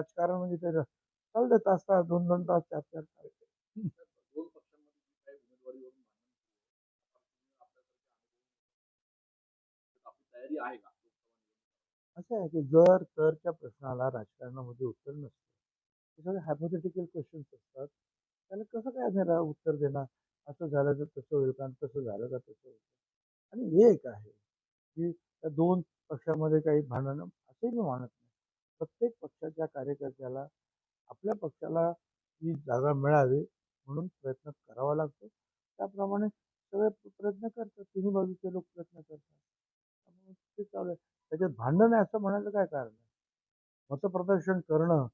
राजकारण म्हणजे ते चालू दे तास तास दोन दोन तास चार चार तास. असं आहे की जर तरच्या प्रश्नाला राजकारणामध्ये उत्तर नसतं. हे सगळे हायपोथेटिकल क्वेश्चन्स असतात. त्याला कसं काय आम्ही रा- उत्तर देणार? असं झालं तर तसं होईल का? तसं झालं का? तसं होईल आणि हे एक आहे. की त्या दोन पक्षामध्ये काही भांडणं असंही मी मानत नाही. प्रत्येक पक्षाच्या कार्यकर्त्याला आपल्या पक्षाला ही जागा मिळावी म्हणून प्रयत्न करावा लागतो. त्याप्रमाणे सगळे प्रयत्न करतात. तिन्ही बाजूचे लोक प्रयत्न करतात. ते चालू आहे. त्याच्यात भांडण आहे असं म्हणायचं काय कारण आहे? मतप्रदर्शन करणं.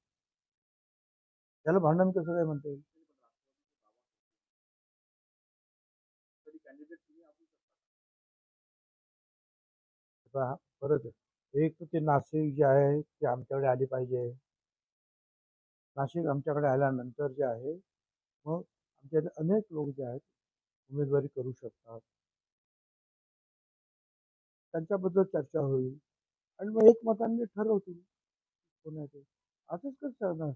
त्याला भांडण कसं काय म्हणता येईल? परत आहे. एक तर ते नाशिक जे आहे ते आमच्याकडे आली पाहिजे. नाशिक आमच्याकडे आल्यानंतर जे आहे मग आमच्याकडे अनेक लोक जे आहेत उमेदवारी करू शकतात. त्यांच्याबद्दल चर्चा होईल. आणि मग एकमताने ठरवतील कोणाचे. आहे असंच कसं करणार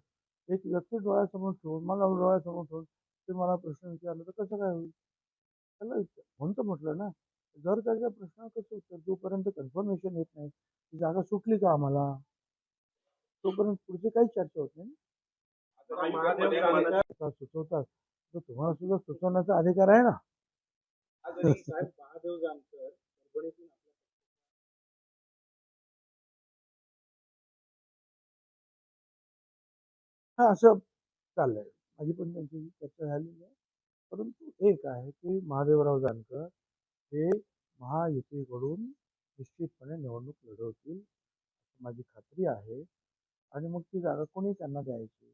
एक व्यक्ती डोळ्यासमोर ठेवून मला डोळ्यासमोर ठेवून ते मला प्रश्न विचारला तर कसं काय होईल? त्याला विचार- म्हणून तर म्हटलं ना. जर त्याच्या प्रश्न कसं उत्तर जोपर्यंत कन्फर्मेशन येत नाही ती जागा सुटली का आम्हाला? तोपर्यंत पुढची काही चर्चा होत नाही सुचवतात. तर तुम्हाला सुद्धा सुचवण्याचा अधिकार आहे ना? हा असं चाललंय. माझी पण त्यांची चर्चा झालेली आहे. परंतु एक आहे की महादेवराव जानकर हे महायुतीकडून निश्चितपणे निवडणूक लढवतील माझी खात्री आहे. आणि मग ती जागा कोणी त्यांना द्यायची?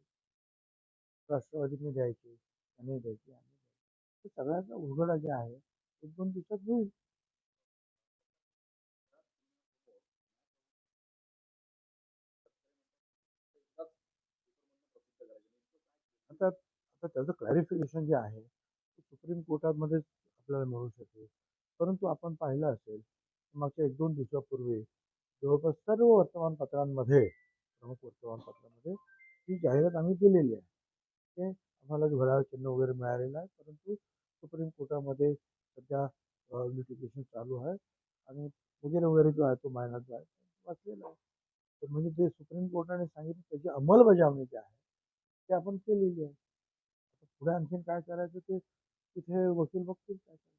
राष्ट्रवादीने द्यायची त्यांनी द्यायची आम्ही द्यायची. सगळ्यांचा उलगडा जे आहे एक दोन दिवसात होईल. आता आता त्याचं क्लॅरिफिकेशन जे आहे ते सुप्रीम कोर्टामध्येच आपल्याला मिळू शकेल. परंतु आपण पाहिलं असेल मागच्या एक दोन दिवसापूर्वी जवळपास सर्व वर्तमानपत्रांमध्ये प्रमुख वर्तमानपत्रामध्ये ही जाहिरात आम्ही दिलेली आहे. ते आम्हाला घड्याळ चिन्ह वगैरे मिळालेलं आहे परंतु सुप्रीम कोर्टामध्ये सध्या लिटिगेशन चालू आहे आणि वगैरे वगैरे जो आहे तो महिना जो आहे वाचलेला आहे. तर म्हणजे जे सुप्रीम कोर्टाने सांगितलं त्याची अंमलबजावणी जी आहे ते आपण केलेली आहे. पुढे आणखीन काय करायचं ते तिथे वकील बघतील काय करायचं.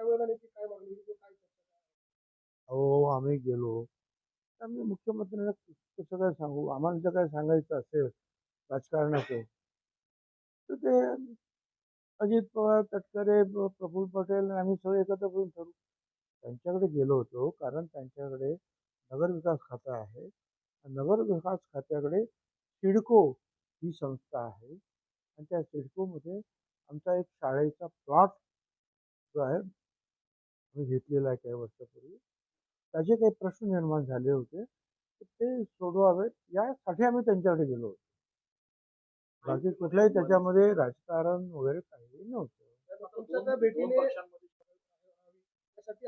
त्यावेळेला नेमकी काय मागणी होती, काय चर्चा अहो आम्ही गेलो. तर आम्ही मुख्यमंत्र्यांना कसं काय सांगू? आम्हाला जर काय सांगायचं असेल राजकारणाचं तर ते अजित पवार तटकरे प्रफुल प्रफुल्ल पटेल आम्ही सगळे एकत्र करून ठरू त्यांच्याकडे गेलो होतो कारण त्यांच्याकडे नगर विकास खातं आहे. नगर विकास खात्याकडे सिडको ही संस्था आहे. आणि त्या सिडकोमध्ये आमचा एक शाळेचा प्लॉट जो आहे आम्ही घेतलेला आहे काही वर्षापूर्वी. त्याचे काही प्रश्न निर्माण झाले होते. ते सोडवावेत. यासाठी आम्ही त्यांच्याकडे गेलो होतो. बाकी कुठल्याही त्याच्यामध्ये राजकारण वगैरे काही नव्हतं.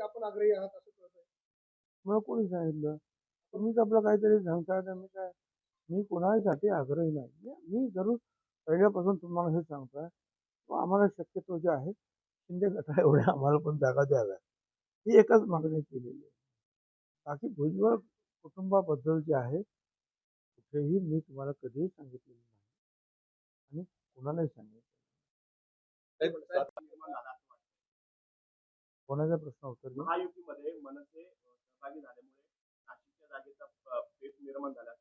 आपण आग्रही आहात मला कोणी सांगितलं? तुम्हीच आपलं काहीतरी सांगताय तर मी काय? मी कोणासाठी आग्रही नाही. मी- मी जरूर पहिल्यापासून तुम्हाला हे सांगतोय. आम्हाला शक्यतो जे आहे शिंदे गटा एवढ्या आम्हाला पण जागा द्याव्या ही एकच मागणी केलेली आहे. बाकी भुजबळ कुटुंबाबद्दल जे आहे कुठेही मी तुम्हाला कधीही सांगितलेलं नाही. आणि कोणालाही सांगितलं कोणाचा प्रश्न उत्तर महायुतीमध्ये मनसे सहभागी झाल्यामुळे नाशिकच्या जागेचा पेच निर्माण झाला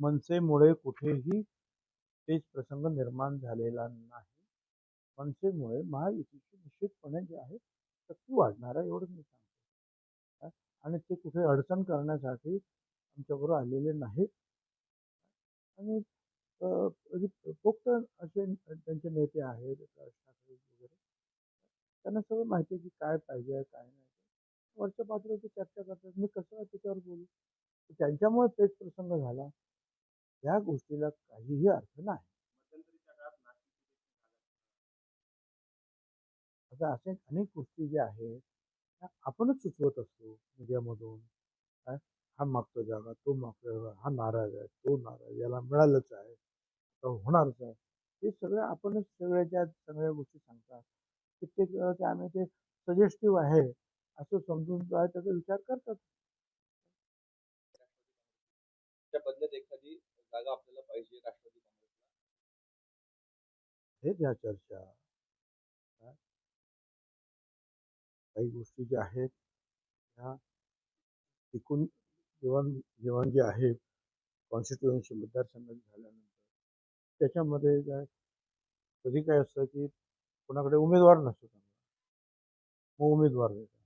मनसेमुळे कुठेही तेच प्रसंग निर्माण झालेला नाही. मनसेमुळे महायुतीची निश्चितपणे जे आहे शक्ती वाढणार आहे एवढंच मी सांगतो. आणि ते कुठे अडचण करण्यासाठी आमच्याबरोबर आलेले नाहीत. आणि म्हणजे फक्त पोक्त असे त्यांचे नेते आहेत राज ठाकरे वगैरे. त्यांना सगळं माहिती आहे की काय पाहिजे आहे काय नाही. वरच्या पातळीवर चर्चा करतात. मी कसं त्याच्यावर बोलू? त्यांच्यामुळे पेच प्रसंग झाला. या गोष्टीला काहीही अर्थ नाही. आता अशा अनेक गोष्टी ज्या आहेत त्या आपणच सुचवत असतो मीडियामधून. काय? हा मागतो जागा तो मागतो जागा हा नाराज आहे तो नाराज याला मिळालंच आहे होणारच आहे. हे सगळं आपणच सगळ्या ज्या सगळ्या गोष्टी सांगतात कित्येक वेळा ते आम्ही ते सजेस्टिव्ह आहे असं समजून जो आहे त्याचा विचार करतात. बदल्यात एखादी जागा आपल्याला पाहिजे राष्ट्रवादी काँग्रेसला? हे त्या चर्चा. काही गोष्टी ज्या आहेत ह्या एकूण जेवण जेवण जे आहे कॉन्स्टिट्युएन्सी मतदारसंघात झाल्यानंतर त्याच्यामध्ये काय कधी काय असतं की कोणाकडे उमेदवार नसतो चांगला मग उमेदवार देतात.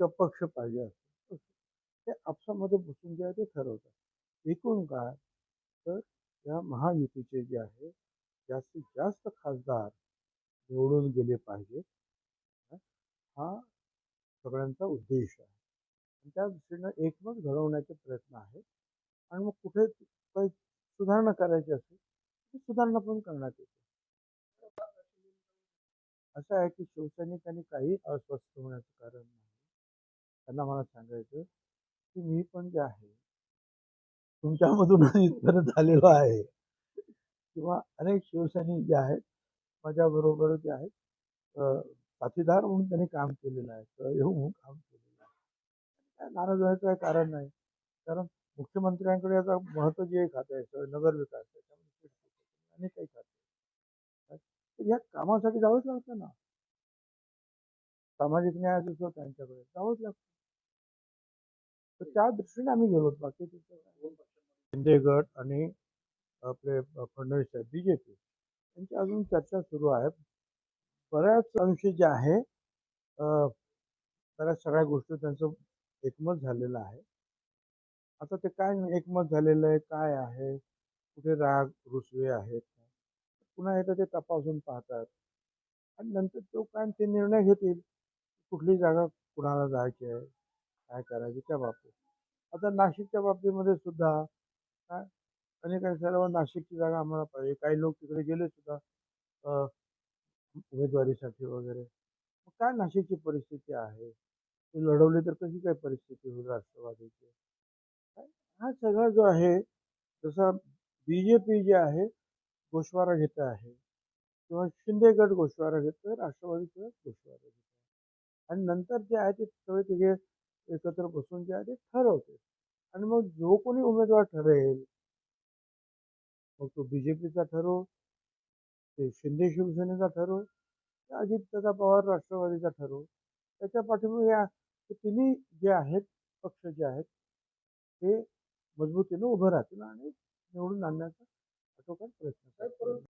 किंवा पक्ष पाहिजे असतो. ते आपसामध्ये बसून जे आहे ते ठरवतात. एकूण काय तर या महायुतीचे जे आहे जास्तीत जास्त खासदार निवडून गेले पाहिजे हा सगळ्यांचा उद्देश आहे. आणि त्या दृष्टीनं एकमत घडवण्याचे प्रयत्न आहेत. आणि मग कुठे काही सुधारणा करायची असेल तर सुधारणा पण करण्यात येते. असं आहे की शिवसैनिकांनी काही अस्वस्थ होण्याचं कारण नाही. त्यांना मला सांगायचं की मी पण जे आहे तुमच्यामधून इथपर्यंत झालेलो आहे. किंवा अनेक शिवसैनिक जे आहेत माझ्याबरोबर जे आहेत साथीदार म्हणून त्यांनी काम केलेलं आहे सहयोग म्हणून काम केलेलं आहे. काय नाराज व्हायचं काही कारण नाही. कारण मुख्यमंत्र्यांकडे आता महत्त्व जे खाते आहे स- नगर विकास त्याच्यामध्ये अनेक काही खाते या कामासाठी जावंच लागतं ना. सामाजिक न्याय असो त्यांच्याकडे जावंच लागतं. तर त्या दृष्टीने आम्ही गेलो बाकी तिथं शिंदे गट आणि आपले फडणवीस साहेब बीजेपी यांची अजून चर्चा सुरू आहे. बऱ्याच अंशी जे आहे बऱ्याच सगळ्या गोष्टी त्यांचं एकमत झालेलं आहे. आता ते काय एकमत झालेलं आहे काय आहे कुठे राग रुसवे आहेत पुन्हा एकदा ते तपासून पाहतात. आणि नंतर तो काय ते निर्णय घेतील कुठली जागा कुणाला जायची आहे काय करायची त्या बाबतीत. आता नाशिकच्या बाबतीमध्ये सुद्धा काय? अनेकांनी सर्व नाशिकची जागा आम्हाला पाहिजे. काही लोक तिकडे गेले सुद्धा उमेदवारीसाठी वगैरे. मग काय नाशिकची परिस्थिती आहे? ते लढवली तर कशी काय परिस्थिती होईल राष्ट्रवादीची? हा सगळा जो आहे जसा बी जे पी जे आहे गोशवारा घेत आहे. किंवा शिंदे गट घेतोय राष्ट्रवादी सुद्धा गोशवारा घेत आहे. आणि नंतर जे आहे ते सगळे तिघे एकत्र बसून जे आहे ते ठरवते. आणि मग जो कोणी उमेदवार ठरेल मग तो बी जे पीचा ठरो ते शिंदे शिवसेनेचा ठरो ते अजितदादा पवार राष्ट्रवादीचा ठरो त्याच्या पाठीमागे या तिन्ही जे आहेत पक्ष जे आहेत ते मजबूतीनं उभं राहतील आणि निवडून आणण्याचा आटोकाट प्रयत्न करतील.